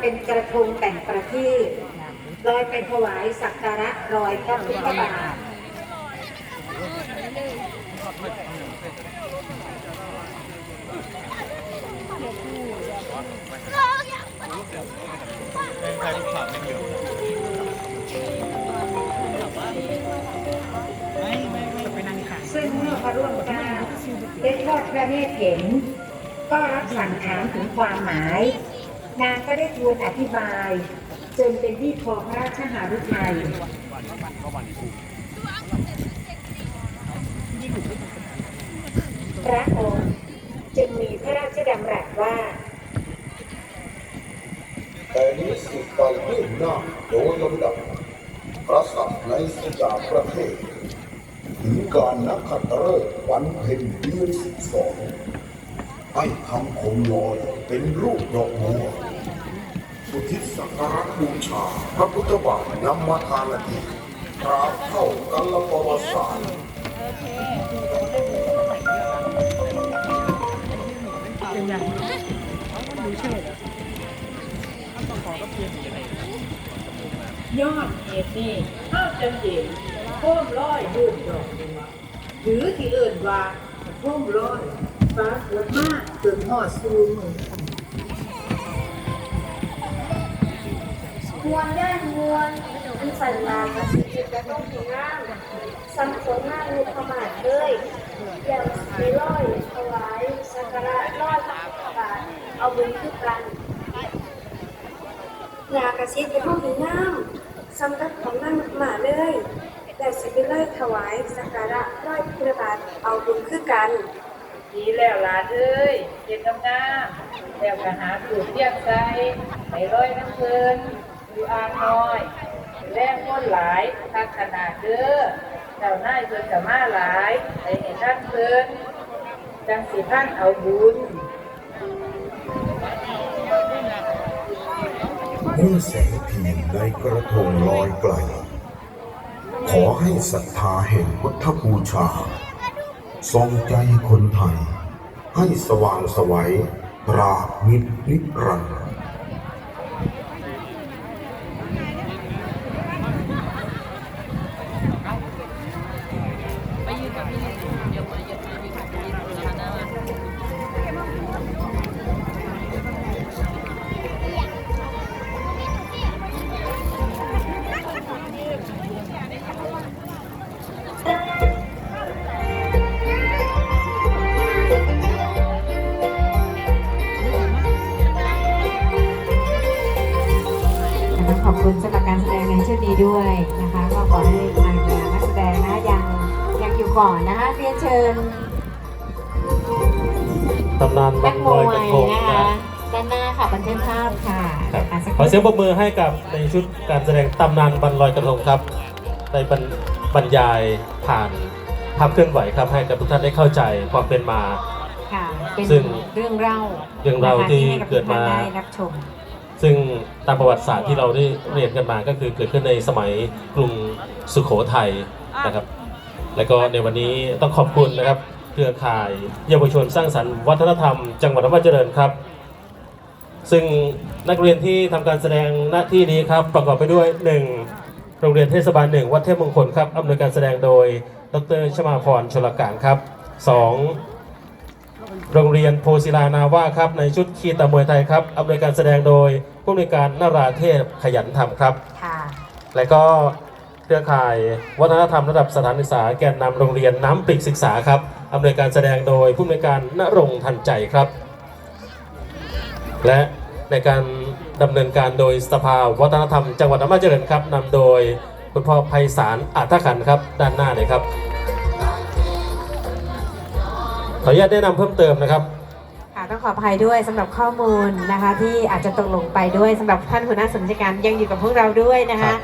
เป็นกระทงแต่งประทีปลอยไปถวายสักการะรอยพระพุทธบาทซึ่งเมื่อพระร่วงเก้าได้ทอดพระเนตรเห็น ก็รับสั่งถามถึงความหมาย นางก็ได้ทูลอธิบาย จนเป็นที่พอพระราชหฤทัยพระองค์จึงมีพระราชดำรัสว่าแต่นี้สืบไปเบื้องหน้าโดยลำดับกษัตริย์ในสยามประเทศถึงการนักขัตฤกษ์วันเพ็ญเดือนสิบสอง ให้ทำโคมลอยเป็นรูปดอกบัวอุทิศสักการะบูชา พระพุทธบาทนำมาทานทีตราบเท่ากันละประวัติศาสตร์ยอดเหตุนี้ถ้าจะเห็นโค้มร้อยยืนดอกบัวหรือที่เอื่นว่าโค้มร้อย ฟ้าสวยมากจนหอดซูมมวนย่านมวนอันสันลาภาษีจิตและต้องผีร่างสัมผลหน้าลูกขมาดเลยอย่างสีร้อยถวายสักการะร้อยพระพุทธบาทเอาบุญคือกันลากระซิบเป็นห้องผีน้ำสำรับของนั่งหมาเลยแต่สิไปเลยถวายสักการะร้อยพระพุทธบาทเอาบุญคือกัน ดีแล้วหลานเอ้ยเจ็ดกำน้ำแล้วก็หาสูตรเทียงใจไปร้อยน้ำเพลินอยู่อ่างน้อยแรงม้นหลายทักขนาดเด้อเจ้านายเพิ่นจะมาหลายไปเห็นท่านเพลินจังสิท่านเอาบุญเมื่อแสงเทียนในกระทงลอยไกล ขอให้ศรัทธาแห่งพุทธบูชา ทรงใจคนไทย ให้สว่างไสวัยตราบนิดนิรันดร์ ดนี้ด้วยนะคะก็ขอให้ทางนักแสดงนะคะยังยังอยู่ก่อนนะคะเรียนเชิญตำนานนับักนมลวอยยกระทงนะคะนะด้านหน้าค่ะบันเทิงภาพค่ะครับอะสักขอเสียงปรบมือให้กับในชุดการแสดงตำนานบันลอยกระทงครับได้บรรบรรยายผ่านภาพเคลื่อนไหวครับให้กับทุกท่านได้เข้าใจความเป็นมาค่ะเป็นซึ่งเรื่องเล่าเรื่องเล่านะคะที่ให้บเกิดมาทุท่นได้รับชม ซึ่งตามประวัติศาสตร์ที่เราได้เรียนกันมาก็คือเกิดขึ้นในสมัยกรุงสุขโขทัยนะครับ แล้วก็ในวันนี้ต้องขอบคุณนะครับเครือข่ายเยาวชนสร้างสรรค์วัฒนธรรม จังหวัดนาจเจริญครับ ซึ่งนักเรียนที่ทำการแสดงหน้าที่นี้ครับประกอบไปด้วย 1. โรงเรียนเทศบาลหนึ่งวัดเทพมงคลครับอำนวยการแสดงโดย ดรชมาพรชลการครับ 2. โรงเรียนโพศิลานาว่าครับในชุดคีตามวยไทยครับอำนวยการแสดงโดยผู้อำนวยการนาราเทพขยันธรรมครับ ค่ะ และก็เครือข่ายวัฒนธรรมระดับสถานศึกษาแกนนำโรงเรียนน้ำปริกศึกษาครับอำนวยการแสดงโดยผู้อำนวยการณรงค์ทันใจครับ และในการดำเนินการโดยสภาวัฒนธรรมจังหวัดอำนาจเจริญครับนำโดยคุณพ่อไพศาลอาทขันธ์ครับด้านหน้าเลยครับข ออนุญาตแนะนำเพิ่มเติมนะครับ ค่ะต้องขออภัยด้วยสำหรับข้อมูลนะคะ ที่อาจจะตกหลงไปด้วยสำหรับท่านหัวหน้าส่วนราชการยังอยู่กับพวกเราด้วยนะครัคะบ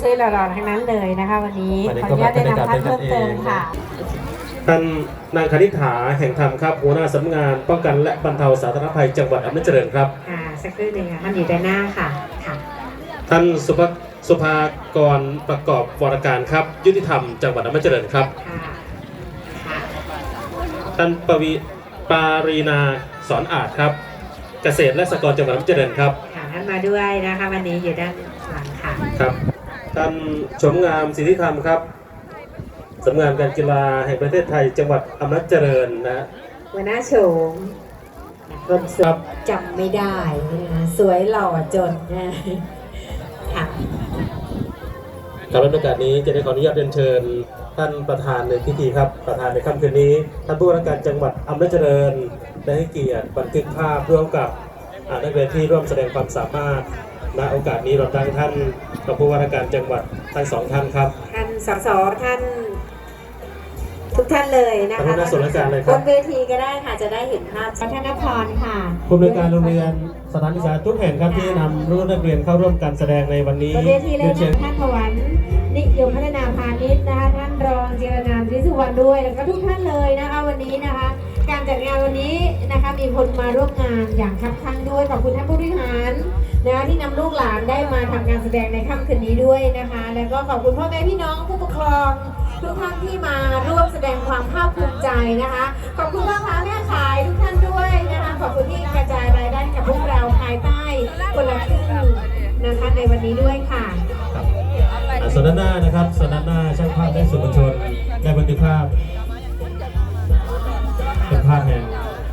สวยๆหล่อๆทั้งนั้นเลยนะคะ วันนี้วันนี้ขออนุญาตก็แนะมาเป็นนำท่านการเพิ่มเติมเป็นกันเองค่ะ ท่านนางคณิษฐาแห่งธรรมครับ หัวหน้าสำนักงานป้องกันและบรรเทาสาธารณภัยจังหวัดอำนาจเจริญครับ อ่าสักครู่หนึ่งค่ะท่านอยู่ด้านหน้าค่ะค่ะ ท่านสุภสุภากรประกอบวรการครับ ยุติธรรมจังหวัดอำนาจเจริญครับ ค่ะค่ะ ท่านปวีปารีนาสอนอาจครับ เกษตรและสหกรณ์จังหวัดอำนาจเจริญครับค่ะท่านมาด้วยนะคะวันนี้อยู่ด้านหลังค่ะ ครับท่านชมงามสิทธิธรรมครับสำนักงานการกีฬาแห่งประเทศไทยจังหวัดอำนาจเจริญนะ หัวหน้าโฉมครับจำไม่ได้นะคะสวยหล่อจนนะค่ะ ครับในโอกาสนี้จะได้ขออนุญาตเรียนเชิญ ท่านประธานในพิธีครับ ประธานในค่ำคืนนี้ ท่านผู้ว่าราชการจังหวัดอำนาจเจริญได้ให้เกียรติบันทึกภาพร่วมกับอ่านักเรียนที่ร่วมแสดงความสามารถณโอกาสนี้รวมทั้งท่านกับผู้ว่าราชการจังหวัดทั้งสองท่านครับท่านสสท่านทุกท่านเลยนะท่านคะหัวหน้าส่วนราชการเลยครับบนเวทีก็ได้ค่ะจะได้เห็นภาพท่านนพรค่ะผู้อำนวยการโรงเรียนสถานศึกษาทุกแห่งครับที่นำรุ่นนักเรียนเข้าร่วมการแสดงในวันนี้บนเวทีเลยเรียนเชิญนะท่านพวันนิยมพัฒนา พาณิชย์นะคะท่านรองเจรนามวิสุวรรณด้วย แล้วก็ทุกท่านเลยนะคะวันนี้นะคะ การจัดงานวันนี้นะคะมีคนมาร่วมงานอย่างคับคั่งด้วยขอบคุณท่านผู้บริหารนะคะที่นำลูกหลานได้มาทำการแสดงในค่ำคืนนี้ด้วยนะคะ แล้วก็ขอบคุณพ่อแม่พี่น้องผู้ปกครอง ทุกท่านที่มาร่วมแสดงความภาคภูมิใจนะคะ ขอบคุณพ่อค้าแม่ขายทุกท่านด้วยนะคะขอบคุณที่กระจายรายได้กับพวกเราภายใต้คนละครึ่งนะคะในวันนี้ด้วยค่ะ ส่วนด้านหน้านะครับส่วนด้านหน้าช่างภาพและสื่อมวลชนได้บันทึกภาพ เป็นภาพแห่ง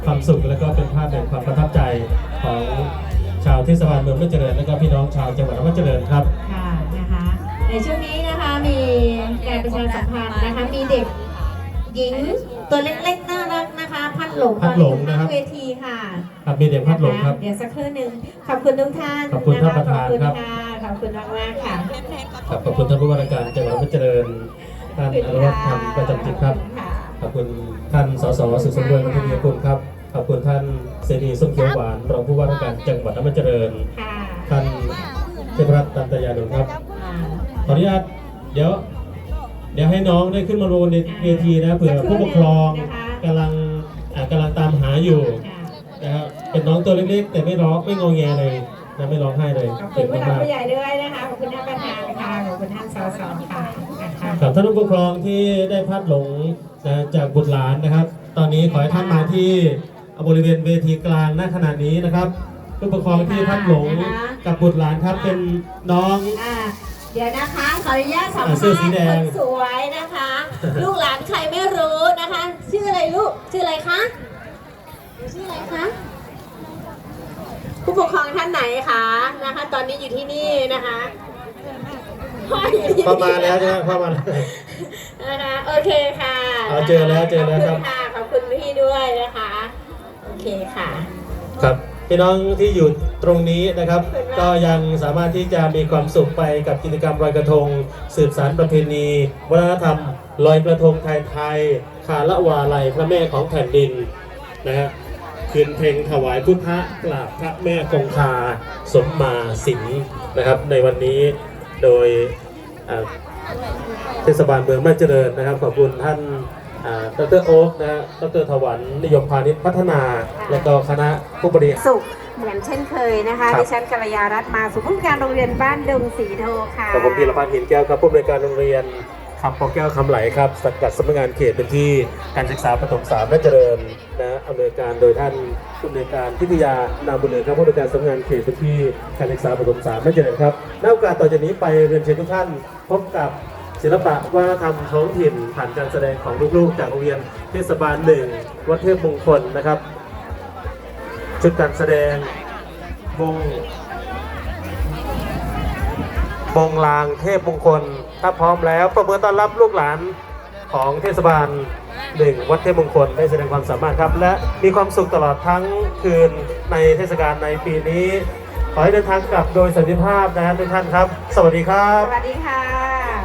ความสุขและก็เป็นภาพแห่งความประทับใจของชาวเทศบาลเมืองอำนาจเจริญและก็พี่น้องชาวจังหวัดอำนาจเจริญครับค่ะนะคะในช่วงนี้นะคะมีการประชาสัมพันธ์นะคะมีเด็กหญิงตัวเล็กๆน่ารักนะคะ พัดหลงพัดหลงนะครับเวทีค่ะ ครับมีเด็กพัดหลงครับ เดี๋ยวสักครู่หนึ่งขอบคุณทุกท่านขอบคุณท่านประธานขอบคุณครับค่ะขอบคุณมากมากๆค่ะครับขอบคุณท่านผู้ว่าราชการจังหวัดอำนาจเจริญท่านอนุวัฒน์ธรรมประจำจิตครับ ขอบคุณท่านสสสุขสมบูรณ์พัฒนียกุลครับ ขอบคุณท่านเสรีส้มเขียวหวานรองผู้ว่าราชการจังหวัดอำนาจเจริญค่ะท่านเทพรัตน์ตันตยานุครับอ่าขออนุญาตเดี๋ยว เดี๋ยวให้น้องได้ขึ้นมาโรนในเวทีนะเผื่อผู้ปกครองกำลังอ่ากำลังตามหาอยู่ค่ะนะครับ เป็นน้องตัวเล็กๆ แต่ไม่ร้องไม่งอแงเลยนะไม่ร้องไห้เลยขอบคุเก่ณงผู้หลักมากผู้ใหญ่ด้วยนะคะ ขอบคุณท่านประธานค่ะ ขอบคุณท่านสสค่ะนะคะๆกับท่านผู้ปกครองที่ได้พลัดหลงนะจากบุตรหลานนะครับ ตอนนี้ขอให้ท่านมาที่บริเวณเวทีกลางณขณะนี้นะครับผู้ปกครองที่พลัดหลงกับบุตรหลานครับเป็นน้อง อ่าเดี๋ยวนะคะ ขออนุญาตสัมอ่าภาษเสื้อณ์สีแดคง นสวยนะคะ ลูกหลานใครไม่รู้นะคะ ชื่ออะไรลูก ชื่ออะไรคะ ชื่ออะไรคะผู้ ปกครองท่านไหนคะนะคะ ตอนนี้อยู่ที่นี่นะคะพ่ออยู่ที่นี่เข้ามาแล้วใช่ไหมเข้ามาแล้วนะคะโอเคค่ะเอาเจอแล้วเจอแล้วครับขอบคุณค่ะขอบคุณพี่ด้วยนะคะ โอเคค่ะ ครับพี่น้องที่อยู่ตรงนี้นะครับขอบคุณมากก็ยังสามารถที่จะมีความสุขไปกับกิจกรรมลอยกระทง สืบสารประเพณี วัฒนธรรมลอยกระทงไทยไทยคาละวาลัยพระแม่ของแผ่นดินนะฮะ คืนเพลงถวายพุทธกราบพระแม่คงคาสมมาสิงห์นะครับในวันนี้โดยอ่าเทศบาลเมืองแม่เจริญนะครับ ขอบคุณท่านอ่าดรโอ๊กนะฮะดรถวันนิยมพาณิชย์พัฒนา และก็คณะผู้บริหารสุขเหมือนเช่นเคยนะคะครับดิฉันกัลยารัตน์มาสุผู้การโรงเรียนบ้านดงสีโทค่ะกับผมพีรพันธ์หินแก้วครับผู้อำนวยการโรงเรียน คำปอแก้วคำไหลครับสังกัดสำนักงานเขตเป็นที่การศึกษาประถมสามและเจริญนะอำนวยการโดยท่านผู้อำนวยการพิทยา นามบุญเลือครับผู้อำนวยการสำนักงานเขตเป็นที่การศึกษาประถมสามและเจริญครับณโอกาสต่อจากนี้ไปเรียนเชิญทุกท่าน พบกับศิลปะวัฒนธรรมท้องถิ่นผ่านการแสดงของลูกๆ จากโรงเรียนเทศบาลหนึ่งวัดเทพมงคลนะครับชุดการแสดงวงบงลางเทพมงคล ถ้าพร้อมแล้วประเมินต้อนรับลูกหลานของเทศบาลหนึ่งวัดเทพมงคลได้แสดงความสามารถครับ และมีความสุขตลอดทั้งคืนในเทศกาลในปีนี้ ขอให้เดินทางกลับโดยสันติภาพนะทุกท่านครับ สวัสดีครับ สวัสดีค่ะ